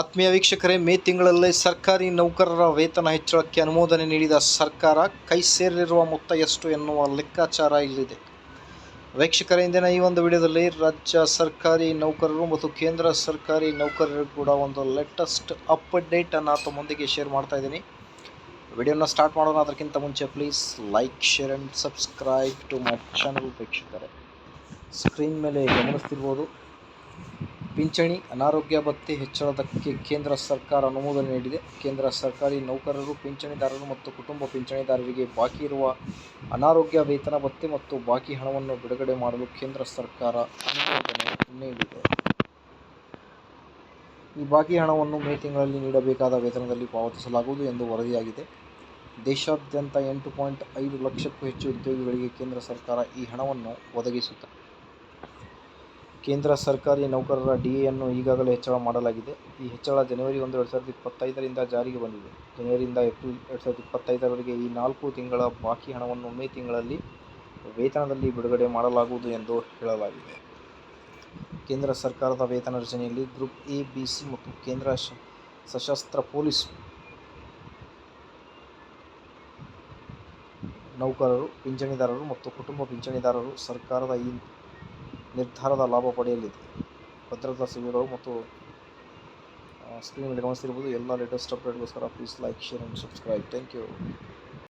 ಆತ್ಮೀಯ ವೀಕ್ಷಕರೇ, ಮೇ ತಿಂಗಳಲ್ಲೇ ಸರ್ಕಾರಿ ನೌಕರರ ವೇತನ ಹೆಚ್ಚಳಕ್ಕೆ ಅನುಮೋದನೆ ನೀಡಿದ ಸರ್ಕಾರ ಕೈ ಸೇರಿರುವ ಮೊತ್ತ ಎಷ್ಟು ಎನ್ನುವ ಲೆಕ್ಕಾಚಾರ ಇಲ್ಲಿದೆ. ವೀಕ್ಷಕರ, ಇಂದಿನ ಈ ಒಂದು ವಿಡಿಯೋದಲ್ಲಿ ರಾಜ್ಯ ಸರ್ಕಾರಿ ನೌಕರರು ಮತ್ತು ಕೇಂದ್ರ ಸರ್ಕಾರಿ ನೌಕರರು ಕೂಡ ಒಂದು ಲೇಟೆಸ್ಟ್ ಅಪ್ಡೇಟನ್ನು ತಮ್ಮೊಂದಿಗೆ ಶೇರ್ ಮಾಡ್ತಾ ಇದ್ದೀನಿ. ವಿಡಿಯೋನ ಸ್ಟಾರ್ಟ್ ಮಾಡೋಣ. ಅದಕ್ಕಿಂತ ಮುಂಚೆ please like share and subscribe to my channel ವೀಕ್ಷಕರೇ. ಸ್ಕ್ರೀನ್ ಮೇಲೆ ಗಮನಿಸ್ತಿರ್ಬೋದು. ಪಿಂಚಣಿ, ಅನಾರೋಗ್ಯ ಭತ್ಯೆ ಹೆಚ್ಚಳದಕ್ಕೆ ಕೇಂದ್ರ ಸರ್ಕಾರ ಅನುಮೋದನೆ ನೀಡಿದೆ. ಕೇಂದ್ರ ಸರ್ಕಾರಿ ನೌಕರರು, ಪಿಂಚಣಿದಾರರು ಮತ್ತು ಕುಟುಂಬ ಪಿಂಚಣಿದಾರರಿಗೆ ಬಾಕಿ ಇರುವ ಅನಾರೋಗ್ಯ ವೇತನ ಭತ್ಯೆ ಮತ್ತು ಬಾಕಿ ಹಣವನ್ನು ಬಿಡುಗಡೆ ಮಾಡಲು ಕೇಂದ್ರ ಸರ್ಕಾರ ಅನುಮೋದನೆ ನೀಡಿದೆ. ಈ ಬಾಕಿ ಹಣವನ್ನು ಮೇ ತಿಂಗಳಲ್ಲಿ ನೀಡಬೇಕಾದ ವೇತನದಲ್ಲಿ ಪಾವತಿಸಲಾಗುವುದು ಎಂದು ವರದಿಯಾಗಿದೆ. ದೇಶಾದ್ಯಂತ ಎಂಟು ಪಾಯಿಂಟ್ ಐದು ಲಕ್ಷಕ್ಕೂ ಹೆಚ್ಚು ಉದ್ಯೋಗಿಗಳಿಗೆ ಕೇಂದ್ರ ಸರ್ಕಾರ ಈ ಹಣವನ್ನು ಒದಗಿಸುತ್ತದೆ ಕೇಂದ್ರ ಸರ್ಕಾರಿ ನೌಕರರ ಡಿಎಯನ್ನು ಈಗಾಗಲೇ ಹೆಚ್ಚಳ ಮಾಡಲಾಗಿದೆ. ಈ ಹೆಚ್ಚಳ ಜನವರಿ ಒಂದು, ಎರಡು ಸಾವಿರದ ಇಪ್ಪತ್ತೈದರಿಂದ ಜಾರಿಗೆ ಬಂದಿದೆ. ಜನವರಿಯಿಂದ ಏಪ್ರಿಲ್, ಎರಡು ಸಾವಿರದ ಇಪ್ಪತ್ತೈದರವರೆಗೆ ಈ ನಾಲ್ಕು ತಿಂಗಳ ಬಾಕಿ ಹಣವನ್ನು ಮೇ ತಿಂಗಳಲ್ಲಿ ವೇತನದಲ್ಲಿ ಬಿಡುಗಡೆ ಮಾಡಲಾಗುವುದು ಎಂದು ಹೇಳಲಾಗಿದೆ. ಕೇಂದ್ರ ಸರ್ಕಾರದ ವೇತನ ರಚನೆಯಲ್ಲಿ ಗ್ರೂಪ್ ಎ, ಬಿ, ಸಿ ಮತ್ತು ಕೇಂದ್ರ ಸಶಸ್ತ್ರ ಪೊಲೀಸ್ ನೌಕರರು, ಪಿಂಚಣಿದಾರರು ಮತ್ತು ಕುಟುಂಬ ಪಿಂಚಣಿದಾರರು ಸರ್ಕಾರದ ಈ ನಿರ್ಧಾರದ ಲಾಭ ಪಡೆಯಲಿದೆ. ಭದ್ರತಾ ಸೇವೆಗಳು ಮತ್ತು ಸ್ಕ್ರೀನ್ ಮೇಲೆ ಗಮನಿಸ್ತಿರ್ಬೋದು. ಎಲ್ಲ latest ಅಪ್ಡೇಟ್ಗೋಸ್ಕರ please like share and subscribe thank you